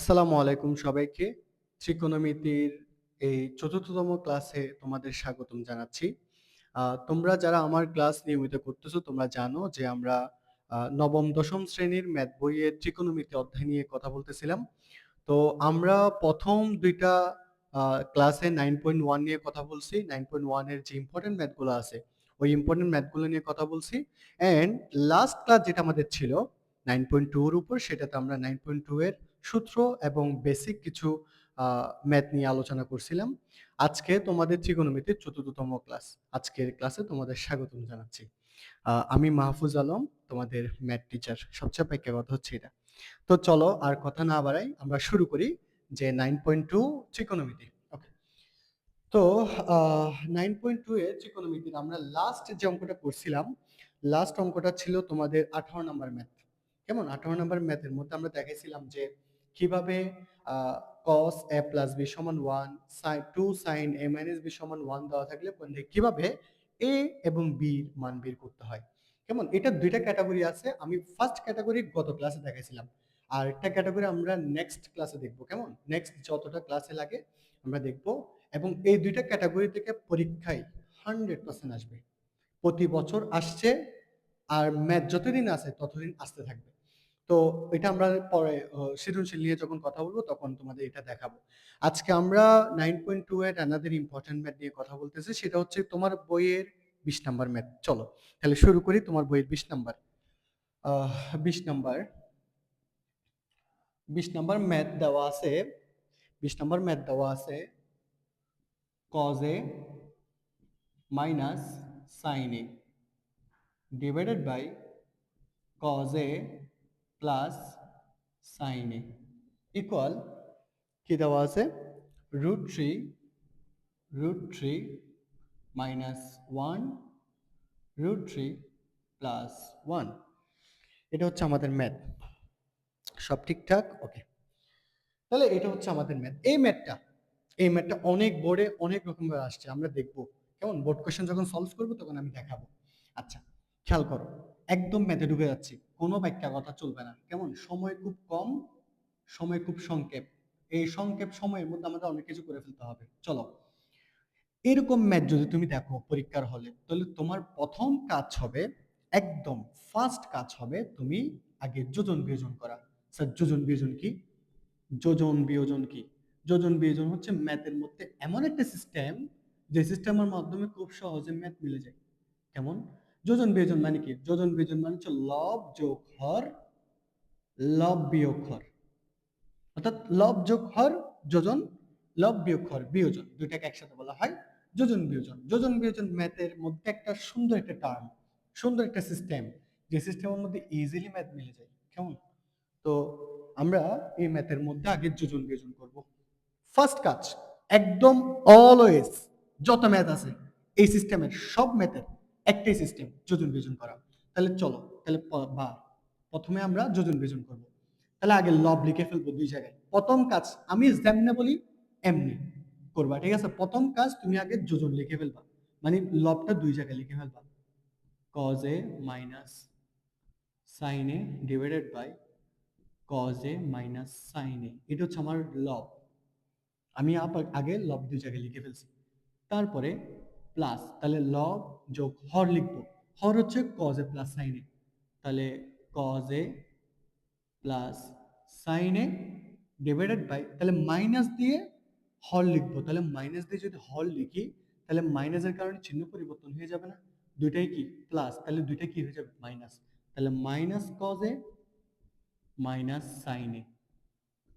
আসসালামু আলাইকুম সবাইকে। ত্রিকোণমিতির এই চতুর্থতম ক্লাসে তোমাদের স্বাগতম জানাচ্ছি। তোমরা যারা আমার ক্লাস নিয়মিত করতেছো, তোমরা জানো যে আমরা নবম, দশম শ্রেণির ম্যাথ বইয়ের ত্রিকোণমিতি অধ্যায় নিয়ে কথা বলতেছিলাম। তো আমরা প্রথম দুইটা ক্লাসে নাইন পয়েন্ট ওয়ান নিয়ে কথা বলছি, নাইন পয়েন্ট ওয়ানের যে ইম্পর্টেন্ট ম্যাথগুলো আছে, ওই ইম্পর্টেন্ট ম্যাথগুলো নিয়ে কথা বলছি। অ্যান্ড লাস্ট ক্লাস যেটা আমাদের ছিল, নাইন পয়েন্ট টু এর উপর, সেটাতে আমরা নাইন পয়েন্ট টু এর সূত্র এবং বেসিক কিছু ম্যাথ নিয়ে আলোচনা করছিলাম। আজকে তোমাদের ত্রিকোণমিতির চতুর্থতম ক্লাস আজকের ক্লাসে তোমাদের স্বাগতম জানাচ্ছি। আমি মাহফুজ আলম, তোমাদের ম্যাথ টিচার সবচেয়ে কথা হচ্ছে এটা। তো চলো আর কথা না বাড়াই, আমরা শুরু করি যে নাইন পয়েন্ট টু ত্রিকোণমিতি। ওকে তো নাইন পয়েন্ট টু এ ত্রিকোণমিতির আমরা লাস্ট যে অঙ্কটা করছিলাম লাস্ট অঙ্কটা ছিল তোমাদের আঠারো নাম্বার ম্যাথ কেমন? আঠারো নাম্বার ম্যাথের মধ্যে আমরা দেখাইছিলাম যে কীভাবে কস এ প্লাস বি সমান one sine two sine a minus b সমান ওয়ান দেওয়া থাকলে কীভাবে এ এবং বির মান বের করতে হয়। কেমন? এটা দুইটা ক্যাটাগরি আছে, আমি ফার্স্ট ক্যাটাগরি গত ক্লাসে দেখাইছিলাম। আর একটা ক্যাটাগরি আমরা নেক্সট ক্লাসে দেখব, কেমন? নেক্সট যতটা ক্লাসে লাগে, আমরা দেখব। এবং এই দুইটা ক্যাটাগরি থেকে পরীক্ষায় হান্ড্রেড পার্সেন্ট আসবে। প্রতি বছর আসছে, আর ম্যাথ যতদিন আছে, ততদিন আসতে থাকবে। তো এটা আমরা পরে সৃজনশীল নিয়ে যখন কথা বলব তখন তোমাদের এটা দেখাবো। আজকে আমরা নাইন পয়েন্ট টু এর অ্যানাদের ইম্পর্টেন্ট ম্যাথ নিয়ে কথা বলতেছি, সেটা হচ্ছে তোমার বইয়ের বিশ নাম্বার ম্যাথ চলো, তাহলে শুরু করি তোমার বইয়ের বিশ নাম্বার বিশ নাম্বার বিশ নাম্বার ম্যাথ দেওয়া আছে, বিশ নাম্বার ম্যাথ দেওয়া আছে, cos a minus sin a divided by cos a plus sin a equal কি দেওয়া আছে? root 3 root 3 minus 1 root 3 plus 1 এটা হচ্ছে আমাদের ম্যাথ সব ঠিকঠাক? ওকে তাহলে এটা হচ্ছে আমাদের ম্যাথ এই ম্যাথটা এই ম্যাথটা অনেক বোর্ডে অনেক রকম ভাবে আসছে। আমরা দেখব। কেমন? বোর্ড কোশ্চেন যখন সলভ করব, তখন আমি দেখাবো। আচ্ছা খেয়াল করো, একদম ম্যাথে ঢুকে যাচ্ছি। কোনো ব্যাখ্যা কথা চলবে না। কেমন? সময় খুব কম, সময় খুব সংক্ষেপ। এই সংক্ষেপ সময়ের মধ্যে আমাদের অনেক কিছু করে ফেলতে হবে। চলো। এরকম ম্যাথ যদি তুমি দেখো পরীক্ষার হলে, তাহলে তোমার প্রথম কাজ হবে, একদম ফার্স্ট কাজ হবে তুমি আগে যোজন বিয়োজন করা। স্যার, যোজন বিয়োজন কি? যোজন বিয়োজন কি? যোজন বিয়োজন হচ্ছে ম্যাথের মধ্যে এমন একটা সিস্টেম যে সিস্টেমের মাধ্যমে খুব সহজে ম্যাথ মিলে যায়। কেমন? যোজন বিয়োজন মানে কি? যোজন বিয়োজন মানে হচ্ছে লব যোগ হর, লব বিয়োগ হর। অর্থাৎ লব যোগ হর, যোজন, লব বিয়োগ হর, বিয়োজন। দুইটাকে একসাথে বলা হয় যোজন বিয়োজন। যোজন বিয়োজন ম্যাথের মধ্যে একটা সুন্দর একটা টার্ম, সুন্দর একটা সিস্টেম যে সিস্টেমের মধ্যে ইজিলি ম্যাথ মিলে যায়। কেমন? তো আমরা এই ম্যাথের মধ্যে আগে যোজন বিয়োজন করব। ফার্স্ট কাজ, একদম অলওয়েজ যত ম্যাথ আছে, এই সিস্টেমের সব ম্যাথের একটাই সিস্টেম যোজন বিয়োজন করা। তাহলে চলো, তাহলে বা, প্রথমে আমরা যোজন বিয়োজন করব। তাহলে আগে লব লিখে ফেলব দুই জায়গায়। প্রথম কাজ, আমি যেমনে বলি, এমনি করবা, ঠিক আছে? প্রথম কাজ, তুমি আগে যোজন লিখে ফেলবা। মানে লবটা দুই জায়গায় লিখে ফেলবা। cos a minus sine a divided by cos a minus sine a এটা হচ্ছে আমার লব আমি আগে লব দুই জায়গায় লিখে ফেলছি। তারপরে প্লাস তাহলে লব যোগ হর লিখব। হর হচ্ছে কজ এ প্লাস a তাহলে cos a plus a divided by তাহলে মাইনাস দিয়ে হর লিখব। তাহলে মাইনাস দিয়ে যদি হর লিখি, তাহলে মাইনাসের কারণে চিহ্ন পরিবর্তন হয়ে যাবে না। দুইটাই কি? প্লাস তাহলে দুইটা কি হয়ে যাবে? মাইনাস তাহলে minus cos a minus sin a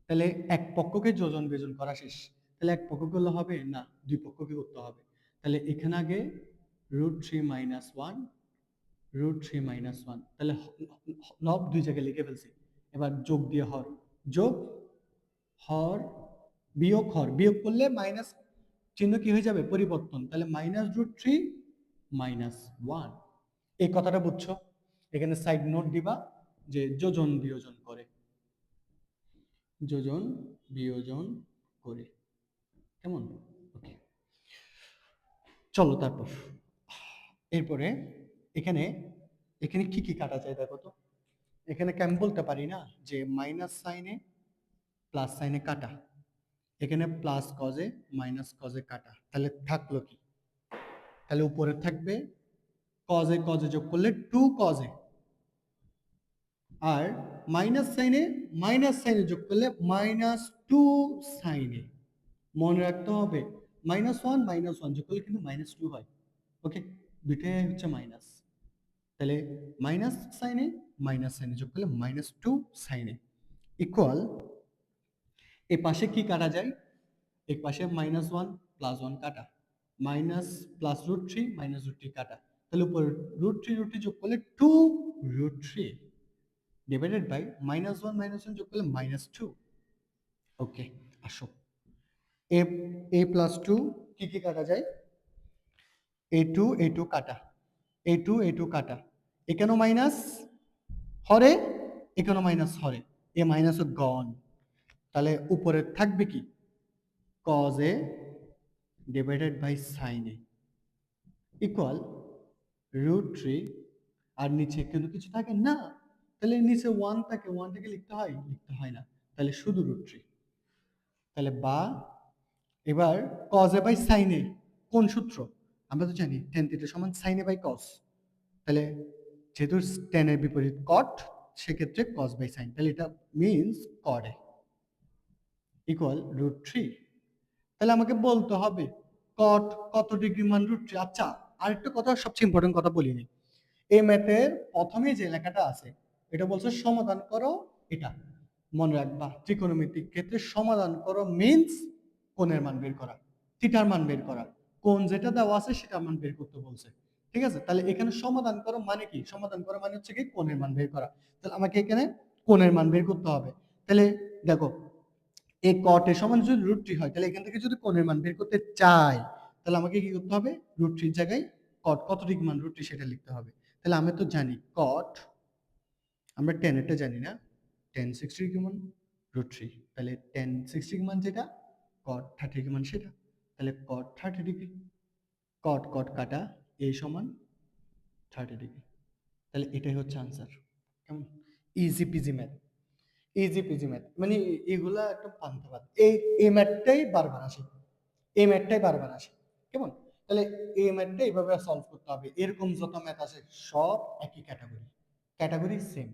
তাহলে এক পক্ষকে যোজন বিয়োজন করা শেষ। তাহলে এক পক্ষ করলে হবে না, দুই পক্ষকে করতে হবে। তাহলে এখানে আগে root three minus one root three minus one তাহলে লব দুই জায়গায় লিখে ফেলছি। এবার যোগ দিয়ে হর। যোগ, হর, বিয়োগ হর। বিয়োগ করলে মাইনাস চিহ্ন কি হয়ে যাবে? পরিবর্তন। তাহলে minus root three minus one এই কথাটা বুঝছ? এখানে সাইড নোট দিবা যে যোজন, বিয়োজন করে। যোজন, বিয়োজন করে। কেমন? চলো তারপর। এরপরে এখানে এখানে কি কি কাটা যায় দেখো তো? এখানে আমি বলতে পারি না যে মাইনাস সাইনে প্লাস সাইনে কাটা। এখানে প্লাস কজে মাইনাস কজে কাটা। তাহলে থাকল কি? তাহলে উপরে থাকবে কজে কজে যোগ করলে টু কজে আর মাইনাস সাইনে মাইনাস সাইনে যোগ করলে মাইনাস টু সাইনে মনে রাখতে হবে মাইনাস ওয়ান মাইনাস ওয়ান যোগ করলে কিন্তু মাইনাস টু হয়। ওকে দুইটাই হচ্ছে মাইনাস তাহলে মাইনাস সাইনে মাইনাস সাইনে যোগ করলে মাইনাস টু সাইনে ইকুয়াল এ পাশে কি কাটা যায়? এক পাশে মাইনাস ওয়ান প্লাস ওয়ান কাটা। Minus plus root three minus root three কাটা। তাহলে উপরে রুট থ্রি রুট থ্রি যোগ করলে two root three divided by minus one minus one যোগ করলে মাইনাস টু ওকে আসো। এ এ প্লাস টু কি কি কাটা যায়? এ টু এ টু কাটা। এ টু এ টু কাটা। এখানেও মাইনাস হরে? এখানেও মাইনাস হরে? এ মাইনাস গন তাহলে উপরে থাকবে কি? Cos a divided by sine a equal root three আর নিচে কিন্তু কিছু থাকে? না। তাহলে নিচে ওয়ান থাকে। ওয়ানটাকে লিখতে হয়? লিখতে হয় না। তাহলে শুধু রুট থ্রি তাহলে বা এবার কজ এ বাই সাইনে কোন সূত্র? আমরা তো জানি টেন থিটা সমান সাইনে বাই কজ তাহলে যেহেতু টেনের বিপরীত কট সেক্ষেত্রে কজ বাই সাইন তাহলে এটা মিনস কডে ইকুয়াল রুট থ্রি তাহলে আমাকে বলতে হবে কট কত ডিগ্রি মান রুট থ্রি আচ্ছা আরেকটা কথা সবচেয়ে ইম্পর্টেন্ট কথা বলিনি এই ম্যাথের প্রথমে যে লেখাটা আছে, এটা বলছে সমাধান করো এটা। মনে রাখবা ত্রিকোণমিতিক ক্ষেত্রে সমাধান করো মিনস কোণের মান বের করা, থিটার মান বের করা কোন যেটা দেওয়া আছে সেটার মান বের করতে বলছে। ঠিক আছে? তাহলে এখানে সমাধান করো মানে কি? সমাধান করো মানে হচ্ছে কি? কোণের মান বের করা। তাহলে আমাকে এখানে কোণের মান বের করতে হবে। তাহলে দেখো এই কটের সমান যদি রুট থ্রি হয়, তাহলে এখান থেকে যদি কোণের মান বের করতে চাই, তাহলে আমাকে কি করতে হবে? রুট থ্রির জায়গায় কট কত ডিগ্রি মান? রুট থ্রি সেটা লিখতে হবে। তাহলে আমি তো জানি কট আমরা টেন এটা জানি না। টেন সিক্সটি মান? রুট থ্রি তাহলে টেন সিক্সটি মান যেটা কট থার্টি ডিগ্রি মান সেটা। তাহলে কট থার্টি ডিগ্রি কট কট কাটা এই সমান থার্টি ডিগ্রি তাহলে এটাই হচ্ছে আনসার কেমন? Easy peasy math easy peasy math মানে এগুলা একটা পান্তাবাদ এই এই ম্যাথটাই বারবার আসে। এই ম্যাথটাই বারবার আসে। কেমন? তাহলে এই ম্যাথটা এইভাবে সলভ করতে হবে। এরকম যত ম্যাথ আছে, সব একই ক্যাটাগরি ক্যাটাগরি সেম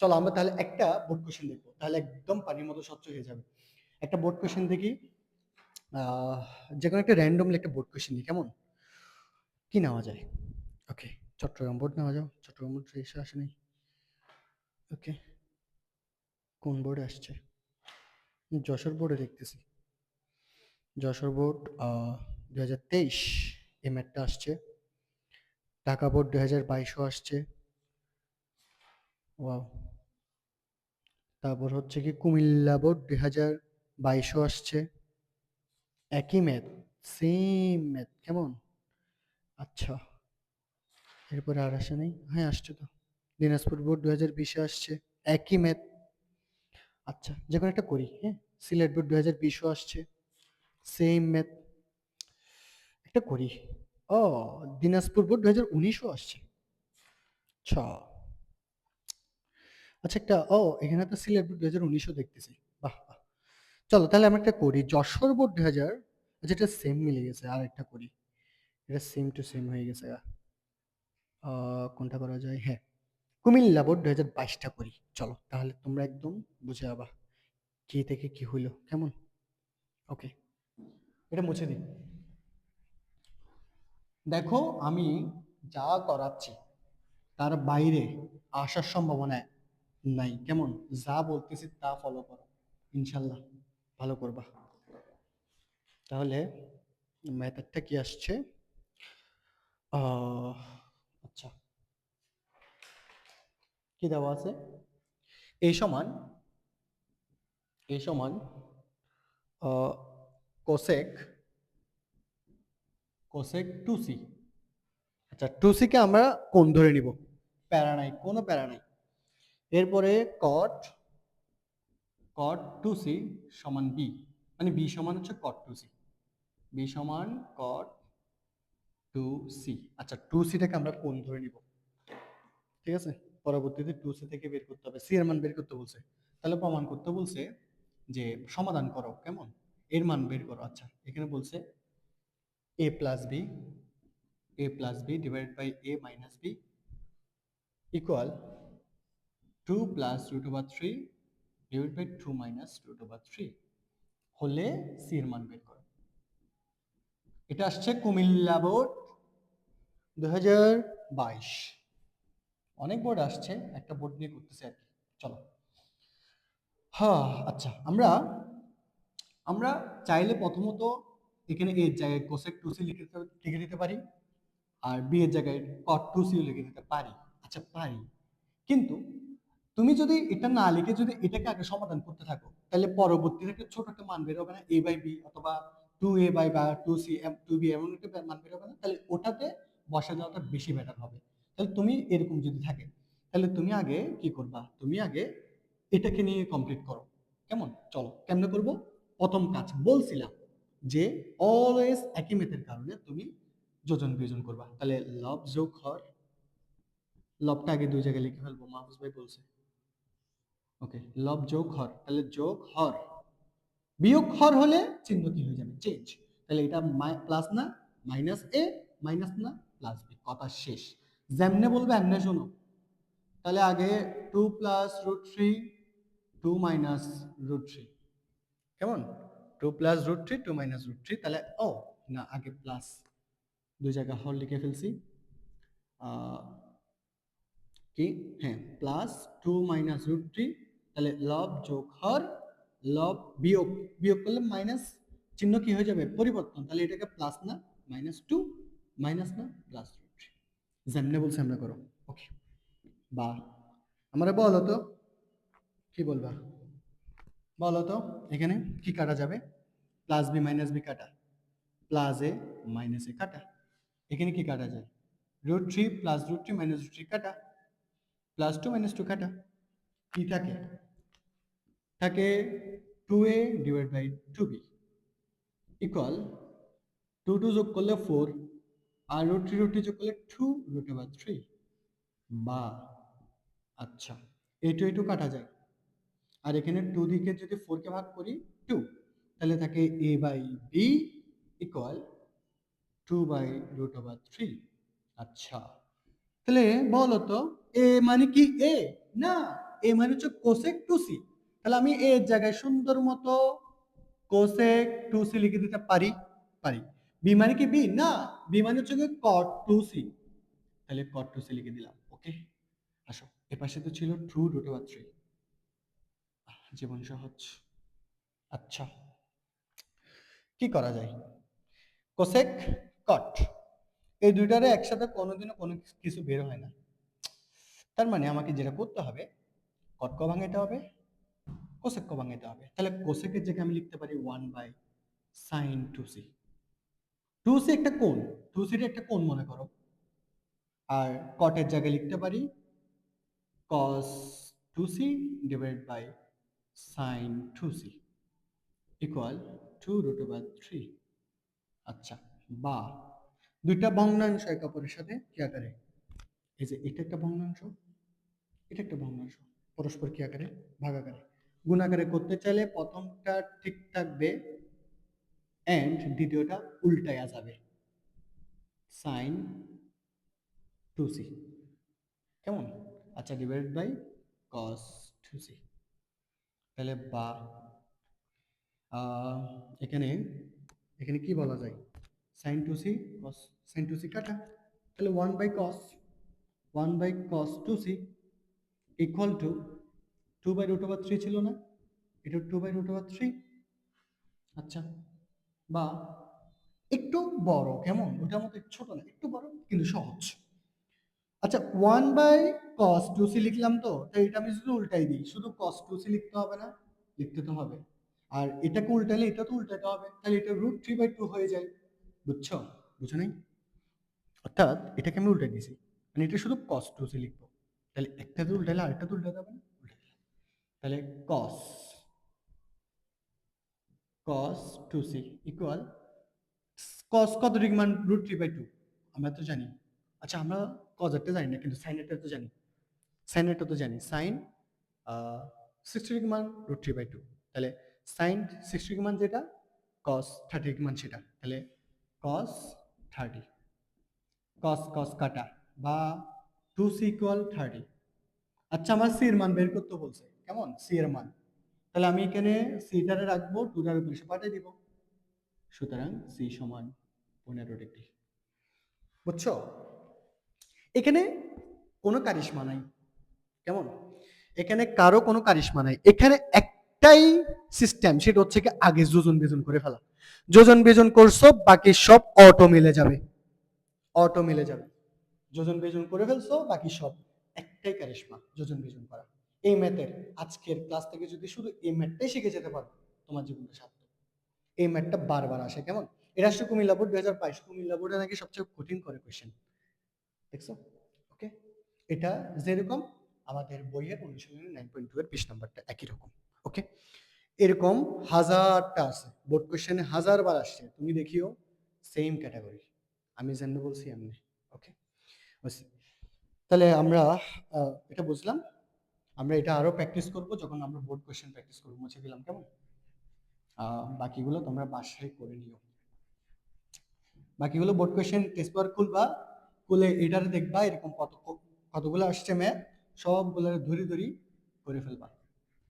চলো আমরা তাহলে একটা বোর্ড কোশ্চেন দেখব। তাহলে একদম পানির মতো স্বচ্ছ হয়ে যাবে। একটা বোর্ড কোশ্চেন দেখি। যে কোনো একটা র্যান্ডমলি একটা বোর্ড কোশ্চেন দিই কেমন? কি নেওয়া যায়? ওকে চট্টগ্রাম বোর্ড নেওয়া যাও, চট্টগ্রাম বোর্ড এসে আসেনি ওকে কোন বোর্ডে আসছে? যশোর বোর্ডে দেখতেছি। যশোর বোর্ড দু হাজার তেইশ ম্যাটটা আসছে। ঢাকা বোর্ড দু হাজার বাইশও আসছে। ওয়াও তারপর হচ্ছে কি, কুমিল্লা বোর্ড দু হাজার বাইশও আসছে। একই ম্যাথ সেম ম্যাথ কেমন আচ্ছা। এরপরে আর আসে নেই? হ্যাঁ আসছে তো। দিনাজপুর বোর্ড দু হাজার বিশে আসছে। একই ম্যাথ আচ্ছা যে কোনো একটা করি হ্যাঁ? সিলেট বোর্ড দু হাজার বিশও আসছে। সেম ম্যাথ একটা করি। ও, দিনাজপুর বোর্ড দু হাজার উনিশও আসছে। আচ্ছা আচ্ছা একটা, ও, এখানে তো সিলেট বোর্ড দু হাজার উনিশও দেখতেছি। চলো তাহলে আমরা একটা করি। যশোর বোর্ড দু হাজার এটা সেম মিলে গেছে আর একটা করি। এটা সেম টু সেম হয়ে গেছে কোনটা করা যায়? হ্যাঁ কুমিল্লা বোর্ড দু হাজার বাইশটা করি। চলো, তাহলে তোমরা একদম বুঝে যাবা কি থেকে কি হইল। কেমন? ওকে এটা মুছে দিই। দেখো, আমি যা করাচ্ছি, তার বাইরে আসার সম্ভাবনা নাই। কেমন? যা বলতেছি তা ফলো করো, ইনশাল্লাহ। ভালো করবা। তাহলে ম্যাথেরটা কি আসছে? আচ্ছা। কি দেওয়া আছে? এই সমান এই সমান কোসেক কোসেক টু সি আচ্ছা টু সিকে আমরা কোন ধরে নিব? প্যারা নাই, কোনো প্যারা নাই। এরপরে কট কট টু সি সমান বি মানে বি সমান হচ্ছে কট টু সি বি সমান কট টু সি আচ্ছা টু সিটাকে আমরা কোন ধরে নিব। ঠিক আছে? পরবর্তীতে টু সি থেকে বের করতে হবে। সি এর মান বের করতে বলছে। তাহলে প্রমাণ করতে বলছে যে সমাধান করো, কেমন? এর মান বের করো। আচ্ছা এখানে বলছে a plus b a plus b divided by a minus b equal two plus root over three divide by two minus root over three হলে সি এর মান বের করো। এটা আসছে কুমিল্লা বোর্ড দু হাজার বাইশ। অনেক বোর্ড আসছে, একটা বোর্ড নিয়ে করতেছে আর কি। চলো। হ্যাঁ আচ্ছা আমরা আমরা চাইলে প্রথমত এখানে এর জায়গায় কোসেক টু সি লিখে লিখে দিতে পারি আর বি এর জায়গায় কট টু সিও লিখে দিতে পারি। আচ্ছা পারি। কিন্তু তুমি যদি এটা না লিখে যদি এটাকে আগে সমাধান করতে থাকো, তাহলে পরবর্তীতে একটা ছোট একটা মান বের হবে না এ বাই বি অথবা টু এ বাই বা two c m two b এমন একটা মান বের হবে না, তাহলে ওটাতে বসা যাওয়াটা বেশি বেটার হবে। তাহলে তুমি এরকম যদি থাকে, তাহলে তুমি আগে কি করবা? তুমি আগে এটাকে নিয়ে কমপ্লিট করো। কেমন? চলো, কেমনে করব? প্রথম কাজ বলছিলাম যে অলওয়েজ একই মেথের কারণে তুমি যোজন বিয়োজন করবা। তাহলে লব যোগ হর, লবটা আগে দুই জায়গায় লিখে ফেলব, মাহফুজ ভাই বলছে। ওকে লব যোগ হর, তাহলে যোগ হর। বিয়োগ হর হলে চিহ্ন কি হয়ে যাবে? চেঞ্জ তাহলে এটা প্লাস না মাইনাস এ মাইনাস না প্লাস বি কথা শেষ। যেমনে বলবে এমনে শোনো। তাহলে আগে two plus root three two minus root three কেমন? Two plus root three two minus root three তাহলে, ও, না, আগে প্লাস দুই জায়গা হর লিখে ফেলছি। কি? হ্যাঁ plus two minus root three তাহলে লব যোগ হর লব বিয়োগ বিয়োগ করলে মাইনাস চিহ্ন কি হয়ে যাবে? পরিবর্তন। তাহলে এটাকে প্লাস না মাইনাস টু মাইনাস না প্লাস থ্রি যেমনে বলছে আমরা করো। ওকে বা, আমরা বলো তো, কি বলবা? বলো তো, এখানে কি কাটা যাবে? প্লাস বি মাইনাস বি কাটা। প্লাস এ মাইনাস এ কাটা। এখানে কি কাটা যায়? Root three plus root three minus root three কাটা। প্লাস টু মাইনাস টু কাটা। কি থাকে? থাকে two a divide by two b equal two two যোগ করলে ফোর আর রুট থ্রি রুট থ্রি যোগ করলে টু রুট ওভার থ্রি বা আচ্ছা এই টু এই টু কাটা যায়। আর এখানে টু দিকে যদি ফোরকে ভাগ করি টু তাহলে থাকে a by b equal two by root over three আচ্ছা তাহলে বলো তো এ মানে কি এ না এ মানে হচ্ছে কোসেক টু সি তাহলে আমি এর জায়গায় সুন্দর মতো কোসেক টু সি লিখে দিতে পারি? পারি। বি মানে কি বি না বি মানে হচ্ছে কট টু সি তাহলে কট টু সি লিখে দিলাম ওকে আসো, এ পাশে তো ছিল ট্রু রুট ওভার থ্রি জীবন সহজ। আচ্ছা কি করা যায়? কোসেক কট এই দুইটারে একসাথে কোনোদিনও কোনো কিছু বের হয় না। তার মানে আমাকে যেটা করতে হবে কটক ভাঙাইতে হবে কোসেক ভাঙাইতে হবে। তাহলে কোসেকের জায়গায় আমি লিখতে পারি one by sine two c two c একটা কোণ টু সিটা একটা কোণ মনে করো। আর কটের জায়গায় লিখতে পারি cos two c divide by sine two c equal two root over three আচ্ছা বা দুইটা ভগ্নাংশ একে অপরের সাথে কি আকারে? এই যে এটা একটা ভগ্নাংশ, এটা একটা ভগ্নাংশ, পরস্পর কি আকারে? ভাগ আকারে গুণ আকারে করতে চাইলে প্রথমটা ঠিক থাকবে এন্ড দ্বিতীয়টা উল্টায়া যাবে। সাইন টু সি কেমন? আচ্ছা divide by cos two c তাহলে বা এখানে এখানে কি বলা যায়? Sine two c cos sine two c কাটা। তাহলে one by cos one by cos two c equal two two by root over three ছিল না? এটা two by root over three আচ্ছা বা একটু বড়, কেমন? ওটার মতো ছোট না, একটু বড় কিন্তু সহজ। আচ্ছা one by cos two c লিখলাম তো, তাই এটা আমি শুধু উল্টাই দিই। শুধু কস টু সি লিখতে হবে না, লিখতে তো হবে। আর এটাকে উল্টালে এটা তো উল্টাতে হবে, তাহলে এটা রুট থ্রি বাই টু হয়ে যায়। বুঝছ? বুঝো নাই? অর্থাৎ এটাকে আমি উল্টে দিয়েছি। মানে এটা শুধু কস টু সি লিখব। তাহলে একটা তো উল্টালে আরেকটা তো উল্টাতে হবে না। তাহলে cos cos two c equal cos কত ডিগ্রি মান রুট থ্রি বাই টু আমরা তো জানি। আচ্ছা আমরা কজারটা জানি না, কিন্তু সাইনেরটা তো জানি। সাইনেরটা তো জানি। সাইন সিক্সটি ডিগ্রি মান রুট থ্রি বাই টু তাহলে সাইন সিক্সটি ডিগ্রি মান যেটা কস থার্টি ডিগ্রি মান সেটা। তাহলে কস থার্টি কস কস কাটা বা টু সি ইকুয়াল থার্টি আচ্ছা আমার সি এর মান বের করতে বলছে। কেমন? সি এর মান। তাহলে আমি এখানে সিটারে রাখব টুটার উপরে সে পাঠিয়ে দিব। সুতরাং সি সমান পনেরো ডিগ্রি। বুঝছ? এখানে কোনো কারিশমা নাই। কেমন? এখানে কারও কোনো কারিশমা নাই। এখানে একটাই সিস্টেম সেটা হচ্ছে কি আগে যোজন বেজন করে ফেলা। যোজন বেজন করছ, বাকি সব অটো মিলে যাবে। অটো মিলে যাবে। যোজন বেজন করে ফেলছো, বাকি সব একটাই কারিশমা, যোজন বেজন করা। এই ম্যাথের আজকের ক্লাস থেকে যদি শুধু এই ম্যাথটাই শিখে যেতে পারো, তোমার জীবনটা সার্থক। এই ম্যাথটা বারবার আসে, কেমন? এটা আসছে কুমিল্লা বোর্ড দুই হাজার বাইশ। কুমিল্লা বোর্ডে নাকি সবচেয়ে কঠিন করে কোয়েশ্চেন দেখছ? ওকে এটা যেরকম, আমাদের বইয়ের অনুশীলনী নাইন পয়েন্ট টু এর পিস নাম্বারটা একই রকম। ওকে এরকম হাজারটা আছে। বোর্ড কোয়েশ্চেনে হাজারবার আসছে। তুমি দেখিও সেম ক্যাটাগরি আমি যেমনি বলছি, এমনি। ওকে তাহলে আমরা এটা বুঝলাম। আমরা এটা আরও প্র্যাকটিস করব যখন আমরা বোর্ড কোয়েশ্চেন প্র্যাকটিস করব, মুছে দিলাম, কেমন? বাকিগুলো তোমরা বাসায় করে নিও। বাকিগুলো বোর্ড কোয়েশ্চেন টেস্ট পেপার খুলবা, খুলে এটার দেখবা এরকম কত, কতগুলো আসছে ম্যাথ সবগুলো ধরি ধরি করে ফেলবা।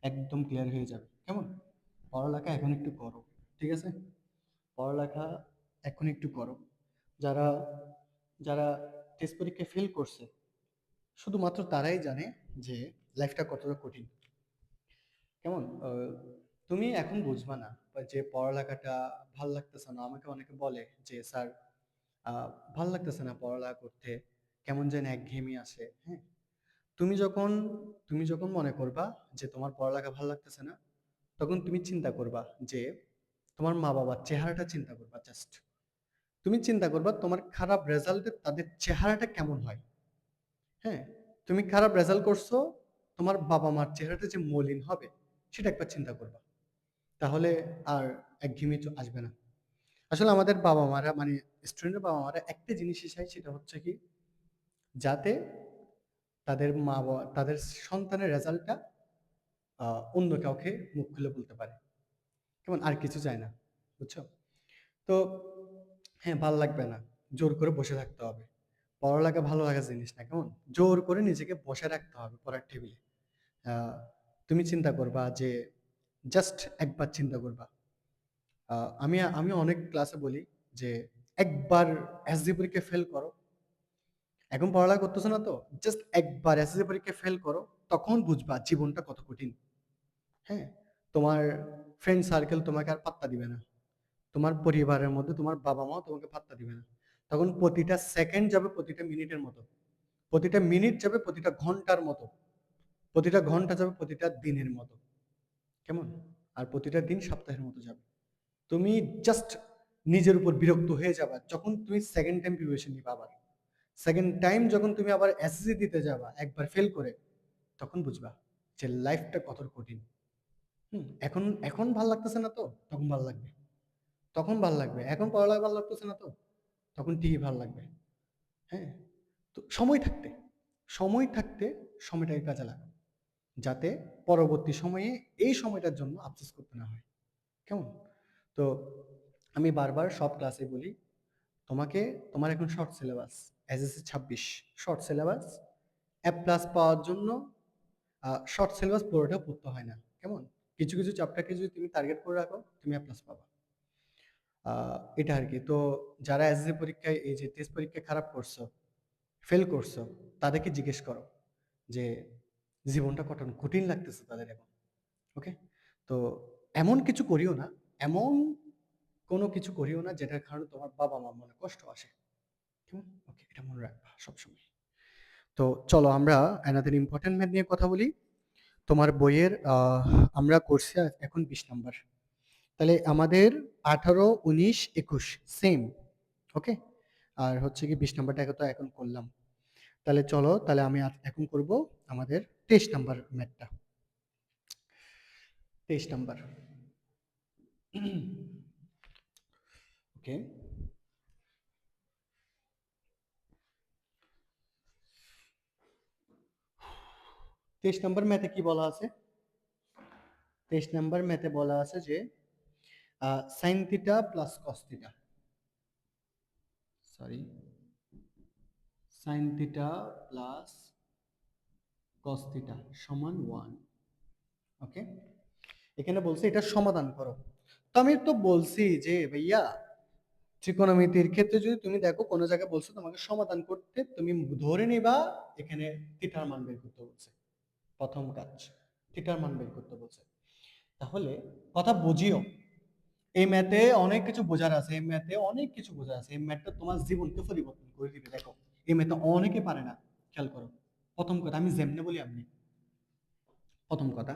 একদম ক্লিয়ার হয়ে যাবে। কেমন? পড়ালেখা এখন একটু করো, ঠিক আছে? পড়ালেখা এখন একটু করো। যারা যারা টেস্ট পরীক্ষায় ফেল করছে, শুধুমাত্র তারাই জানে যে লাইফটা কতটা কঠিন? কেমন? তুমি এখন বুঝবা না যে পড়ালেখাটা ভালো লাগতেছে না। আমাকে অনেকে বলে যে, স্যার ভালো লাগতেছে না পড়ালেখা করতে। কেমন যেন একঘেয়েমি আসে। হ্যাঁ? তুমি যখন তুমি যখন মনে করবা যে তোমার পড়ালেখা ভালো লাগতেছে না, তখন তুমি চিন্তা করবা যে তোমার মা বাবার চেহারাটা চিন্তা করবা জাস্ট তুমি চিন্তা করবা তোমার খারাপ রেজাল্টে তাদের চেহারাটা কেমন হয়। হ্যাঁ? তুমি খারাপ রেজাল্ট করছ তোমার বাবা মার চেহারাটা যে মলিন হবে, সেটা একবার চিন্তা করবা। তাহলে আর একঘেয়েমি চ- আসবে না। আসলে আমাদের বাবা মারা মানে স্টুডেন্টের বাবা মারা একটা জিনিসই চাই সেটা হচ্ছে কি, যাতে তাদের মা বাবা তাদের সন্তানের রেজাল্টটা অন্য কাউকে মুখ খুলে বলতে পারে। কেমন? আর কিছু চায় না, বুঝছ? তো হ্যাঁ ভালো লাগবে না। জোর করে বসে থাকতে হবে। পড়ালেখা ভালো লাগার জিনিস না, কেমন? জোর করে নিজেকে বসে রাখতে হবে পড়ার টেবিলে। তুমি চিন্তা করবা যে জাস্ট একবার চিন্তা করবা। আমি আমি অনেক ক্লাসে বলি যে একবার এসডি পরীক্ষা ফেল করো। এখন পড়ালেখা করতেছো না তো? জাস্ট একবার এসএসসি পরীক্ষা ফেল করো, তখন বুঝবা জীবনটা কত কঠিন। হ্যাঁ? তোমার ফ্রেন্ড সার্কেল তোমাকে আর পাত্তা দিবে না। তোমার পরিবারের মধ্যে তোমার বাবা মাও তোমাকে পাত্তা দিবে না। তখন প্রতিটা সেকেন্ড যাবে প্রতিটা মিনিটের মতো। প্রতিটা মিনিট যাবে প্রতিটা ঘণ্টার মতো। প্রতিটা ঘণ্টা যাবে প্রতিটা দিনের মতো। কেমন? আর প্রতিটা দিন সপ্তাহের মতো যাবে। তুমি জাস্ট নিজের উপর বিরক্ত হয়ে যাবা যখন তুমি সেকেন্ড টাইম প্রিপারেশন নিবা আবার। সেকেন্ড টাইম যখন তুমি আবার এসএসসি দিতে যাবা একবার ফেল করে, তখন বুঝবা যে লাইফটা কত কঠিন। হুম, এখন এখন ভালো লাগতেছে না তো? তখন ভালো লাগবে। তখন ভালো লাগবে। এখন পড়ালেখা ভালো লাগতেছে না তো? তখন টিভি ভালো লাগবে। হ্যাঁ? তো সময় থাকতে সময় থাকতে সময়টাকে কাজে লাগাও। যাতে পরবর্তী সময়ে এই সময়টার জন্য আফসোস করতে না হয়। কেমন? তো আমি বারবার সব ক্লাসে বলি, তোমাকে, তোমার এখন শর্ট সিলেবাস এসএসসি ছাব্বিশ শর্ট সিলেবাস অ্যাপ প্লাস পাওয়ার জন্য শর্ট সিলেবাস পুরোটা পড়তে হয় না। কেমন? কিছু কিছু চ্যাপ্টারকে যদি তুমি টার্গেট করে রাখো, তুমি এ প্লাস পাবা। এটা আর কি তো যারা এসএসসি পরীক্ষায়, এই যে টেস্ট পরীক্ষায় খারাপ করছ ফেল করছ, তাদেরকে জিজ্ঞেস করো যে, জীবনটা কত কঠিন লাগতেছে তাদের এখন? ওকে তো এমন কিছু করিও না, এমন কোনো কিছু করিও না যেটার কারণে তোমার বাবা মা মনে কষ্ট আসে। কেমন? ওকে এটা মনে রাখবা সবসময়। তো চলো আমরা অ্যানাদার ইম্পর্টেন্ট ম্যাথ নিয়ে কথা বলি। তোমার বইয়ের আমরা করছি এখন বিশ নাম্বার। তাহলে আমাদের আঠারো, উনিশ, একুশ সেম ওকে আর হচ্ছে কি বিশ নাম্বারটা তো এখন করলাম। তাহলে চলো, তাহলে আমি এখন করব আমাদের তেইশ নাম্বার ম্যাথটা তেইশ নাম্বার ওকে তেইশ নম্বর ম্যাথে কি বলা আছে? তেইশ নাম্বার ম্যাথে বলা আছে যে sine theta plus cos theta sorry sine theta plus cos theta সমান ওয়ান ওকে এখানে বলছে এটা সমাধান করো। তো আমি তো বলছি যে, ভাইয়া, ত্রিকোণমিতির ক্ষেত্রে যদি তুমি দেখো, কোনো জায়গায় বলছো তোমাকে সমাধান করতে, তুমি ধরে নিবা, এখানে থিটার মান বের করতে বলছে। প্রথম কাজ থিটার মান বের করতে বলছে। তাহলে, কথা বুঝিও। এই ম্যাথে অনেক কিছু বোঝার আছে, এই ম্যাথে অনেক কিছু বোঝার আছে, এই ম্যাথটা তোমার জীবনকে পরিবর্তন করে দিবে, দেখো। এই ম্যাথে অনেকে পারে না, খেয়াল করো। প্রথম কথা, আমি যেমনে বলি আপনি। প্রথম কথা,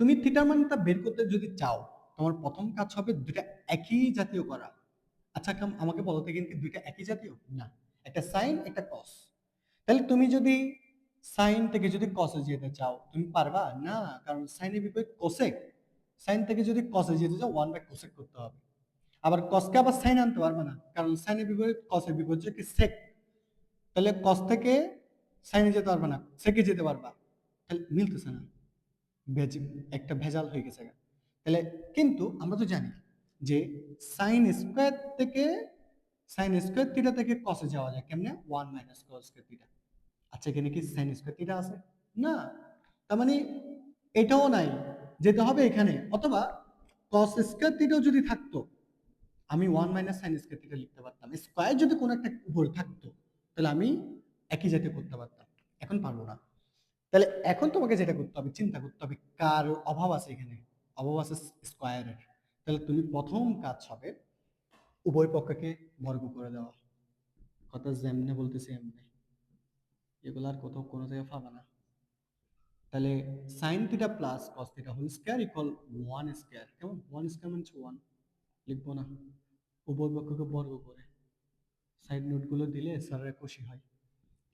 তুমি থিটার মানটা বের করতে যদি চাও, তোমার প্রথম কাজ হবে দুটা একই জাতীয় করা। আচ্ছা আমাকে বলো তো কিন্তু দুইটা একই জাতীয়? না, একটা সাইন একটা কস তাহলে তুমি যদি সাইন থেকে যদি কসে যেতে চাও, তুমি পারবা? না, কারণ সাইনের বিপরীত কোসেক সাইন থেকে যদি কসে যেতে চাও ওয়ান বাই কোসেক করতে হবে। আবার কসকে আবার সাইন আনতে পারবে না, কারণ সাইনের বিপরীত কসের বিপরীত কি সেক তাহলে কস থেকে সাইনে যেতে পারবে না সেকে যেতে পারবা। তাহলে মিলতেছে না। ভেজ, একটা ভেজাল হয়ে গেছে তাহলে কিন্তু আমরা তো জানি যে সাইন স্কোয়ার থেকে সাইন স্কোয়ার থিটা থেকে কসে যাওয়া যায়, কেমনে? One minus cos square theta আচ্ছা এখানে কি সাইন স্কোয়ার থিটা আছে? না। তার মানে এটাও নাই। যেতে হবে এখানে। অথবা কস স্কোয়ার থিটাও যদি থাকতো, আমি one minus sine square theta লিখতে পারতাম। স্কোয়ার যদি কোনো একটা উপরে থাকতো, তাহলে আমি একই জাতীয় করতে পারতাম। এখন পারব না। তাহলে এখন তোমাকে যেটা করতে হবে, চিন্তা করতে হবে, কার অভাব আছে এখানে? অভাব আছে স্কোয়ারের তাহলে তুমি প্রথম কাজ হবে, উভয় পক্ষকে বর্গ করে দেওয়া। কথা যেমনে বলতেছি এমনি। এগুলো আর কোথাও কোনো জায়গায় পাবা না। তাহলে sine theta plus cos theta whole square equal one square কেমন? ওয়ান স্কয়ার মানে ওয়ান লিখব না। উভয় পক্ষকে বর্গ করে। সাইড নোটগুলো দিলে স্যাররা খুশি হয়।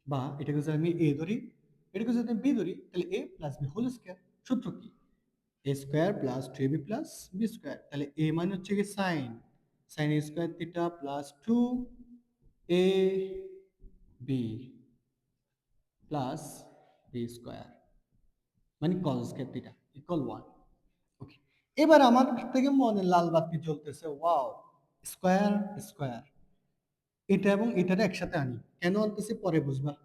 বা এটাকে যদি আমি এ ধরি, এটাকে যদি আমি বি ধরি, তাহলে a plus b whole square সূত্র কি? A square plus two b plus b square তাহলে এ মানে হচ্ছে কি sine sine square theta plus two a b plus b square মানে cos square theta equal one okay এবার আমার থেকে মনে লাল বাতি জ্বলতেছে ওয়াও স্কোয়ার স্কোয়ার এটা এবং এটারে একসাথে আনি। কেন আনতেছি পরে বুঝবা।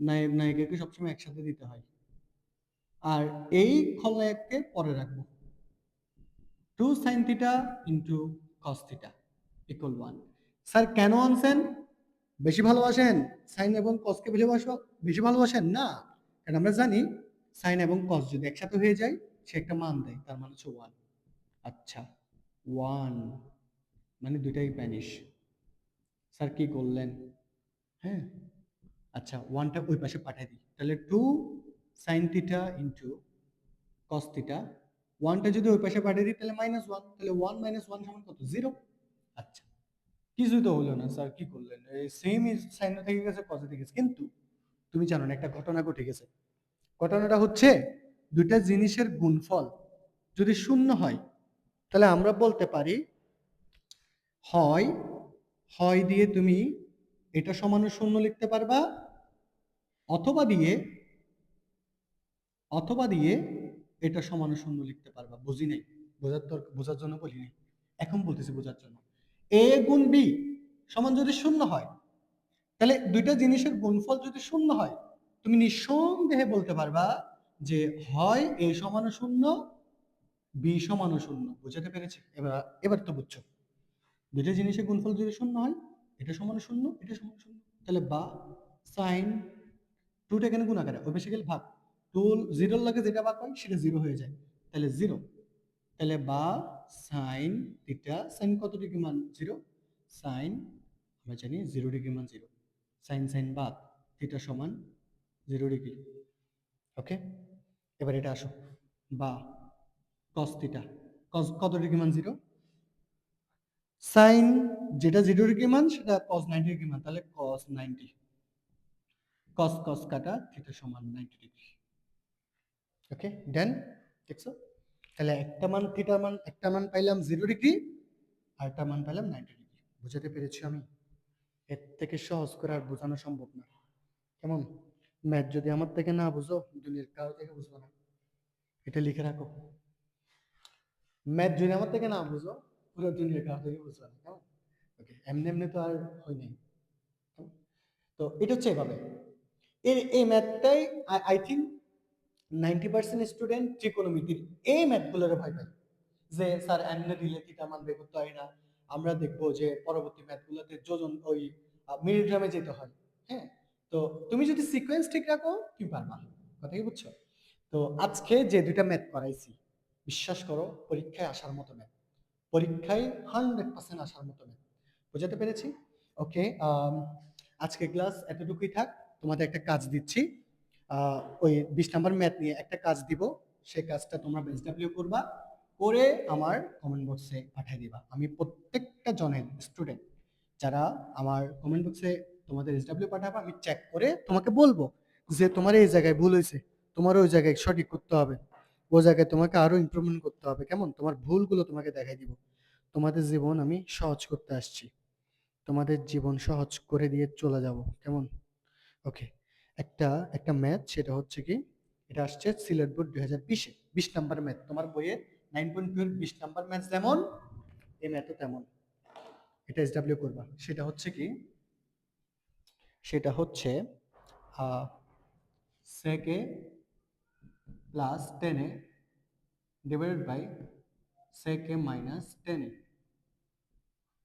নায়ক, নায়িকাকে সবসময় একসাথে দিতে হয়। আর এই খলনায়ককে পরে রাখব। Two sine theta into cos theta equal one sir কেন আনছেন? বেশি ভালোবাসেন? সাইন এবং কসকে বেশি বেশি ভালোবাসেন? না। কারণ আমরা জানি সাইন এবং কস যদি একসাথে হয়ে যায়, সে একটা মান দেয়, তার মানে হচ্ছে ওয়ান আচ্ছা ওয়ান মানে দুইটাই প্যানিশ স্যার কি করলেন? হ্যাঁ আচ্ছা ওয়ানটা ওই পাশে পাঠিয়ে দিই। তাহলে two sine theta into cos theta ওয়ানটা যদি ওই পাশে পাঠিয়ে দিই, তাহলে মাইনাস ওয়ান তাহলে ওয়ান মাইনাস ওয়ান সমান কত? জিরো আচ্ছা কিছুই তো হলো না স্যার, কি করলেন? সেম সাইন থেকে গেছে কসে থেকে গেছে। কিন্তু, তুমি জানো না, একটা ঘটনা ঘটে গেছে। ঘটনাটা হচ্ছে দুইটা জিনিসের গুণফল যদি শূন্য হয়, তাহলে আমরা বলতে পারি, হয় হয় দিয়ে তুমি এটা সমান শূন্য লিখতে পারবা, অথবা দিয়ে অথবা দিয়ে এটা সমান শূন্য লিখতে পারবা। বুঝি নাই? বোঝার দর বোঝার জন্য বলি নাই? এখন বলতেছি বোঝার জন্য। এ গুণ বি সমান যদি শূন্য হয়, তাহলে দুইটা জিনিসের গুণফল যদি শূন্য হয় তুমি নিঃসন্দেহে বলতে পারবা যে হয় এ সমান শূন্য, বি সমান শূন্য। বুঝাতে পেরেছি? এবার এবার তো বুঝছ। দুইটা জিনিসের গুণফল যদি শূন্য হয়, এটা সমান শূন্য, এটা সমান শূন্য। তাহলে বা, সাইন টুটা এখানে গুণ আকারে? ওই পাশে গেলে ভাগ। টু জিরোর লাগে যেটা ভাগ হয়, সেটা জিরো হয়ে যায়। তাহলে জিরো। তাহলে বা, সাইন থিটা, সাইন কত ডিগ্রি মান? জিরো। সাইন, আমরা জানি জিরো ডিগ্রি মান জিরো। সাইন সাইন বাদ। থিটা সমান জিরো ডিগ্রি ওকে এবার এটা আসো। বা কস থিটা কস কত ডিগ্রি মান? জিরো সাইন যেটা জিরো ডিগ্রি মান, সেটা কস নাইনটি ডিগ্রি মান। তাহলে কস নাইনটি কস কস কাটা থিটা সমান নাইনটি ডিগ্রি। ওকে দেন দেখছ? তাহলে একটা মান থিটার মান, একটা মান পাইলাম জিরো ডিগ্রি, আর একটা মান পাইলাম নাইনটি ডিগ্রি। বুঝাতে পেরেছি আমি? এর থেকে সহজ করে আর বোঝানো সম্ভব না। কেমন? ম্যাথ যদি আমার থেকে না বুঝো, দুনিয়ার কারও থেকে বুঝব না। এটা লিখে রাখো। ম্যাথ যদি আমার থেকে না বুঝো, পুরো দুনিয়ার কাছ থেকে বুঝবে না ওকে এমনি এমনি তো আর হয় নাই। তো এটা হচ্ছে এভাবে। এই এই ম্যাথটাই I think ninety percent student ত্রিকোণমিতির এই ম্যাথগুলোর ভয় পায়। যে, স্যার, এমনি দিলে থিটা মান বের করতে হয় না। আমরা দেখব যে পরবর্তী ম্যাথগুলোতে যোজন ওই মিলিগ্রামে যেতে হয়। হ্যাঁ? তো তুমি যদি সিকোয়েন্স ঠিক রাখো, তুমি পারবা। কথা কি বুঝছ? তো আজকে যে দুইটা ম্যাথ করাইছি, বিশ্বাস করো, পরীক্ষায় আসার মতো ম্যাথ পরীক্ষায় হান্ড্রেড পার্সেন্ট আসার মতো ম্যাথ বোঝাতে পেরেছি? ওকে আজকে ক্লাস এতটুকুই থাক। তোমাদের একটা কাজ দিচ্ছি। ওই বিশ নাম্বার ম্যাথ নিয়ে একটা কাজ দিব। সেই কাজটা তোমরা বেস ডাব্লিউ করবা, করে আমার কমেন্ট বক্সে পাঠিয়ে দিবা। আমি প্রত্যেকটা জনের স্টুডেন্ট যারা আমার কমেন্ট বক্সে তোমাদের এস ডাব্লিউ পাঠাবো, আমি চেক করে তোমাকে বলব যে তোমার এই জায়গায় ভুল হয়েছে, তোমার ওই জায়গায় সঠিক করতে হবে ওই জায়গায় তোমাকে আরও ইমপ্রুভমেন্ট করতে হবে। কেমন? তোমার ভুলগুলো তোমাকে দেখাই দিব। তোমাদের জীবন আমি সহজ করতে আসছি। তোমাদের জীবন সহজ করে দিয়ে চলে যাব। কেমন? ওকে একটা একটা ম্যাথ সেটা হচ্ছে কি? এটা আসছে সিলেট বোর্ড দুই হাজার বিশে, বিশ নাম্বার ম্যাথ তোমার বইয়ে নাইন পয়েন্ট টু বিশ নাম্বার ম্যাথ যেমন, এই ম্যাথও তেমন। এটা এস ডাব্লিউ করবা। সেটা হচ্ছে কি? সেটা হচ্ছে সেকে প্লাস টেনে ডিভাইডেড বাই সেকে মাইনাস টেনে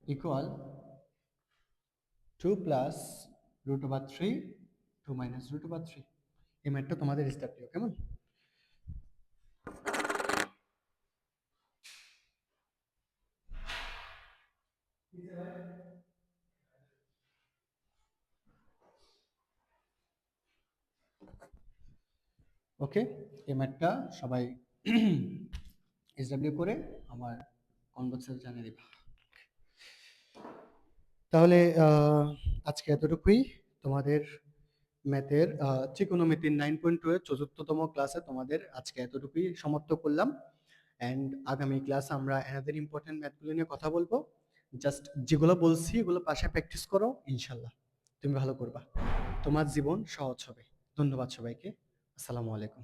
equal two plus root over three two minus root over three এই ম্যাথটা তোমাদের স্টার্টিও কেমন? ওকে, এই ম্যাথটা সবাই এসডাব্লিউ করে আমার কনভার্সে জানিয়ে দিবা। তাহলে আজকে এতটুকুই। তোমাদের ম্যাথের ত্রিকোণমিতির নাইন পয়েন্ট টু এর চতুর্থতম ক্লাসে তোমাদের আজকে এতটুকুই সমাপ্ত করলাম। অ্যান্ড আগামী ক্লাস আমরা এনাদের ইম্পর্টেন্ট ম্যাথগুলো নিয়ে কথা বলব। জাস্ট যেগুলো বলছি, এগুলো পাশে প্র্যাকটিস করো, ইনশাল্লাহ। তুমি ভালো করবা। তোমার জীবন সহজ হবে। ধন্যবাদ সবাইকে। আসসালামু আলাইকুম।